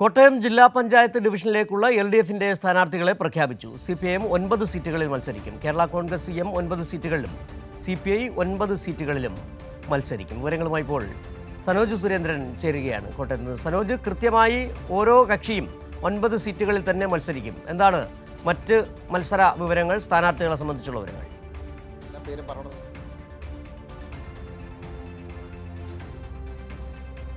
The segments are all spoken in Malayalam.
കോട്ടയം ജില്ലാ പഞ്ചായത്ത് ഡിവിഷനിലേക്കുള്ള എൽ ഡി എഫിന്റെ സ്ഥാനാർത്ഥികളെ പ്രഖ്യാപിച്ചു. സി പി എം ഒൻപത് സീറ്റുകളിൽ മത്സരിക്കും. കേരള കോൺഗ്രസ് സി എം ഒൻപത് സീറ്റുകളിലും സി പി ഐ ഒൻപത് സീറ്റുകളിലും മത്സരിക്കും. വിവരങ്ങളുമായി ഇപ്പോൾ സനോജ് സുരേന്ദ്രൻ ചേരുകയാണ് കോട്ടയത്ത് നിന്ന്. സനോജ് കൃത്യമായി ഓരോ കക്ഷിയും ഒൻപത് സീറ്റുകളിൽ തന്നെ മത്സരിക്കും. എന്താണ് മറ്റ് മത്സര വിവരങ്ങൾ സ്ഥാനാർത്ഥികളെ സംബന്ധിച്ചുള്ള വിവരങ്ങൾ?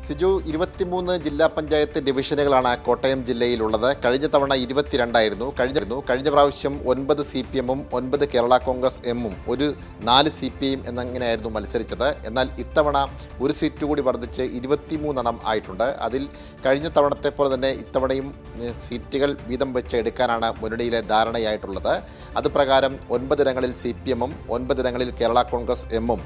സിജു ഇരുപത്തിമൂന്ന് ജില്ലാ പഞ്ചായത്ത് ഡിവിഷനുകളാണ് കോട്ടയം ജില്ലയിലുള്ളത്. കഴിഞ്ഞ തവണ ഇരുപത്തിരണ്ടായിരുന്നു. കഴിഞ്ഞിരുന്നു കഴിഞ്ഞ പ്രാവശ്യം ഒൻപത് സി പി എമ്മും ഒൻപത് കേരള കോൺഗ്രസ് എമ്മും ഒരു നാല് സി പി എം എന്നങ്ങനെയായിരുന്നു മത്സരിച്ചത്. എന്നാൽ ഇത്തവണ ഒരു സീറ്റ് കൂടി വർദ്ധിച്ച് ഇരുപത്തിമൂന്നെണ്ണം ആയിട്ടുണ്ട്. അതിൽ കഴിഞ്ഞ തവണത്തെ പോലെ തന്നെ ഇത്തവണയും സീറ്റുകൾ വീതം വെച്ച് എടുക്കാനാണ് മുന്നണിയിലെ ധാരണയായിട്ടുള്ളത്. അത് പ്രകാരം ഒൻപതിടങ്ങളിൽ സി പി എമ്മും ഒൻപതിടങ്ങളിൽ കേരള കോൺഗ്രസ് എമ്മും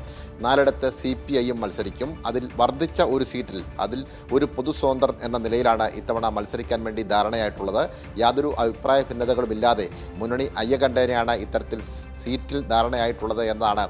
നാലിടത്ത് സി പി ഐയും മത്സരിക്കും. അതിൽ വർദ്ധിച്ച ഒരു സീറ്റിൽ അതിൽ ഒരു പൊതു സ്വതന്ത്രൻ എന്ന നിലയിലാണ് ഇത്തവണ മത്സരിക്കാൻ വേണ്ടി ധാരണയായിട്ടുള്ളത്. യാതൊരു അഭിപ്രായ ഭിന്നതകളുമില്ലാതെ മുന്നണി അയ്യകണ്ഠേനയാണ് ഇത്തരത്തിൽ സീറ്റിൽ ധാരണയായിട്ടുള്ളത് എന്നാണ്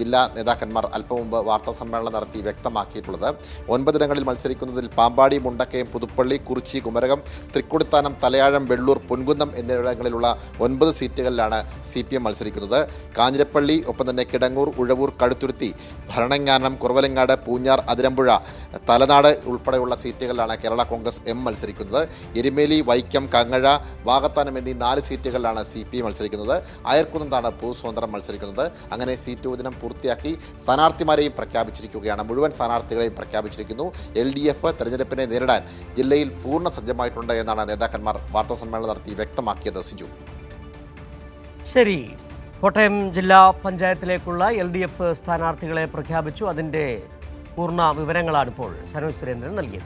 ജില്ലാ നേതാക്കന്മാർ അല്പം മുമ്പ് വാർത്താ സമ്മേളനം നടത്തി വ്യക്തമാക്കിയിട്ടുള്ളത്. ഒൻപതിടങ്ങളിൽ മത്സരിക്കുന്നതിൽ പാമ്പാടി മുണ്ടക്കയം പുതുപ്പള്ളി കുറിച്ചി കുമരകം തൃക്കുടിത്താനം തലയാഴം വെള്ളൂർ പൊൻകുന്നം എന്നിവിടങ്ങളിലുള്ള ഒൻപത് സീറ്റുകളിലാണ് സി പി എം മത്സരിക്കുന്നത്. കാഞ്ഞിരപ്പള്ളി ഒപ്പം തന്നെ കിടങ്ങൂർ ഉഴവൂർ കടുത്തുരുത്തി ഭരണങ്ങാനം കുറവലങ്ങാട് പൂഞ്ഞാർ അതിരമ്പുഴ തലനാട് ഉൾപ്പെടെയുള്ള സീറ്റുകളിലാണ് കേരള കോൺഗ്രസ് എം മത്സരിക്കുന്നത്. എരുമേലി വൈക്കം കങ്ങഴ വാകത്താനം എന്നീ നാല് സീറ്റുകളിലാണ് സി പി മത്സരിക്കുന്നത്. അയർക്കുന്നതാണ് ഭൂസ്വതന്ത്രം മത്സരിക്കുന്നത്. അങ്ങനെ സീറ്റ് വിഭജനം പൂർത്തിയാക്കി സ്ഥാനാർത്ഥിമാരെയും പ്രഖ്യാപിച്ചിരിക്കുകയാണ്. മുഴുവൻ സ്ഥാനാർത്ഥികളെയും പ്രഖ്യാപിച്ചിരിക്കുന്നു. എൽ ഡി എഫ് തെരഞ്ഞെടുപ്പിനെ നേരിടാൻ ജില്ലയിൽ പൂർണ സജ്ജമായിട്ടുണ്ട് എന്നാണ് നേതാക്കന്മാർ വാർത്താ സമ്മേളനം നടത്തി വ്യക്തമാക്കിയത് സിജു. ശരി. കോട്ടയം ജില്ലാ പഞ്ചായത്തിലേക്കുള്ള എൽ ഡി എഫ് സ്ഥാനാർത്ഥികളെ പ്രഖ്യാപിച്ചു. അതിന്റെ പൂർണ വിവരങ്ങളാണ് ഇപ്പോൾ സനോജ് സുരേന്ദ്രൻ നൽകിയത്.